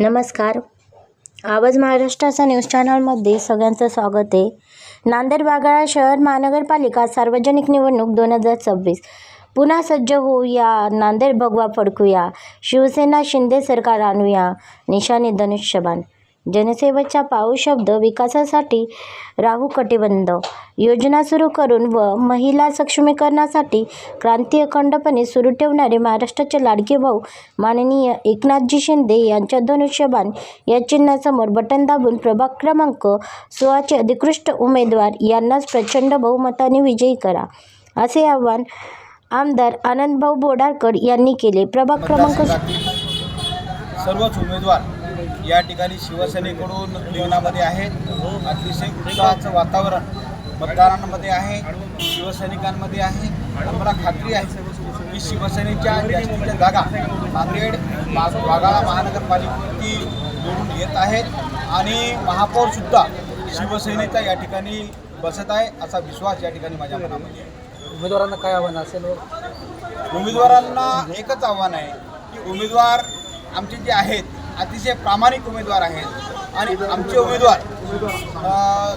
नमस्कार. आवाज महाराष्ट्राचा न्यूज चॅनलमध्ये सगळ्यांचं स्वागत आहे. नांदेड बागाळा शहर महानगरपालिका सार्वजनिक निवडणूक दोन हजार सव्वीस. पुन्हा सज्ज होऊया नांदेड भगवा फडकूया. शिवसेना शिंदे सरकार आणूया. निशाने धनुष्यबाण. जनसेवेचा पाऊ शब्द विकासासाठी राहू कटिबंध. योजना सुरू करून व महिला सक्षमीकरणासाठी क्रांती अखंडपणे सुरू ठेवणारे महाराष्ट्राचे लाडके भाऊ माननीय एकनाथजी शिंदे यांच्या धनुष्यबाण या चिन्हासमोर बटन दाबून प्रभाग क्रमांक सोळाचे अधिकृष्ट उमेदवार यांनाच प्रचंड बहुमताने विजयी करा असे आवाहन आमदार आनंदभाऊ बोडारकर यांनी केले. प्रभाग क्रमांक सर्वच उमेदवार या ठिकाणी शिवसेनेकडून रिंगणामध्ये आहेत अतिशय उत्साहाचं वातावरण मतदारांमध्ये आहे शिवसैनिकांमध्ये आहे. आम्हाला खात्री आहे की शिवसेनेच्या जास्तीच्या जागा नांदेड वाघाळा महानगरपालिकेवरती निवडून येत आहेत आणि महापौरसुद्धा शिवसेनेचा या ठिकाणी बसत आहे असा विश्वास या ठिकाणी माझ्या मनामध्ये आहे. उमेदवारांना काय आव्हान असेल व उमेदवारांना एकच आव्हान आहे की उमेदवार आमचे जे आहेत अतिशय प्रामाणिक उमेदवार आहेत आणि आमचे उमेदवार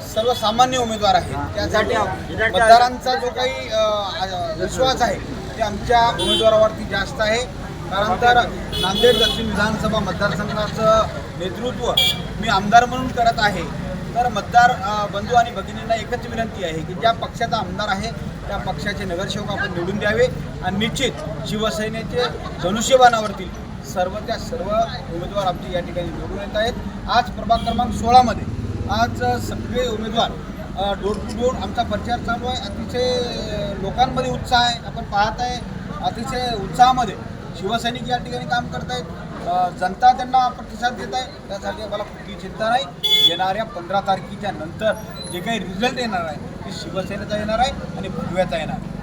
सर्वसामान्य उमेदवार आहेत. त्यासाठी मतदारांचा जो काही विश्वास आहे ते आमच्या उमेदवारावरती जास्त आहे. कारण तर नांदेड दक्षिण विधानसभा मतदारसंघाचं नेतृत्व मी आमदार म्हणून करत आहे. तर मतदार बंधू आणि भगिनींना एकच विनंती आहे की ज्या पक्षाचा आमदार आहे त्या पक्षाचे नगरसेवक आपण निवडून द्यावे. आणि निश्चित शिवसेनेचे धनुष्यबाणावरती सर्व त्या सर्व उमेदवार आमचे या ठिकाणी निवडून येत आहेत. आज प्रभाग क्रमांक सोळामध्ये आज सगळे उमेदवार डोर टू डोर आमचा प्रचार चालू आहे. अतिशय लोकांमध्ये उत्साह आहे. आपण पाहत आहे अतिशय उत्साहामध्ये शिवसैनिक या ठिकाणी काम करत आहेत. जनता त्यांना प्रतिसाद देत आहे. त्यासाठी आम्हाला कुठली चिंता नाही. येणाऱ्या पंधरा तारखेच्या नंतर जे काही रिझल्ट येणार आहे ते शिवसेनेचा येणार आहे आणि भगव्याचा येणार आहे.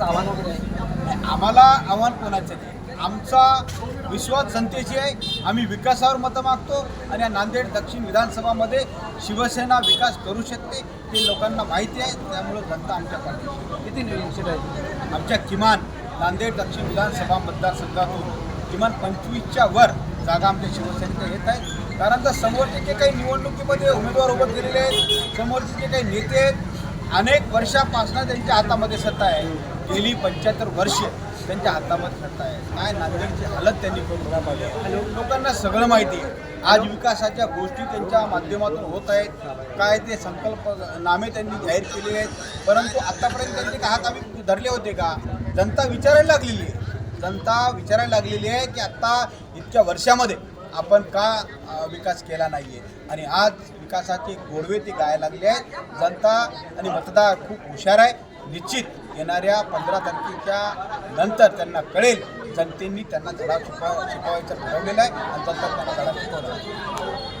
आव्हान वगैरे आम्हाला आव्हान कोणाचं नाही आमचा विश्वास जनतेची आहे. आम्ही विकासावर मतं मागतो आणि या नांदेड दक्षिण विधानसभामध्ये शिवसेना विकास करू शकते ते लोकांना माहिती आहे. त्यामुळे जनता आमच्या पाठीशी. किती सीट आहे आमच्या किमान नांदेड दक्षिण विधानसभा मतदारसंघातून किमान पंचवीसच्या वर जागा आमच्या शिवसेनेच्या येत आहेत. कारण तर समोरचे जे काही निवडणुकीमध्ये उमेदवार उभे केलेले आहेत समोरचे जे काही नेते आहेत अनेक वर्षापासून त्यांच्या हातामध्ये सत्ता आहे. गेली पंच्याहत्तर वर्ष त्यांच्या हातामध्ये सत्ता आहे. काय नांदेडची हालत त्यांनी करून दाखवली लोकांना सगळं माहिती आहे. आज विकासाच्या गोष्टी त्यांच्या माध्यमातून होत आहेत. काय ते संकल्प नामे त्यांनी जाहीर केले आहेत. परंतु आतापर्यंत त्यांनी का हात आम्ही धरले होते का? जनता विचारायला लागलेली आहे. जनता विचारायला लागलेली आहे की आत्ता इतक्या वर्षामध्ये आपण का विकास केला नाही आहे आणि आज विकासाचे गोडवे ते गायला लागले आहेत जनता आणि मतदार खूप हुशार आहे. निश्चित येणाऱ्या पंधरा तारखेच्या नंतर त्यांना कळेल जनतेनी त्यांना धडा शिकवा शिकवायचं ठरवलेलं आहे आणि जनता त्यांना धडा शिकवणार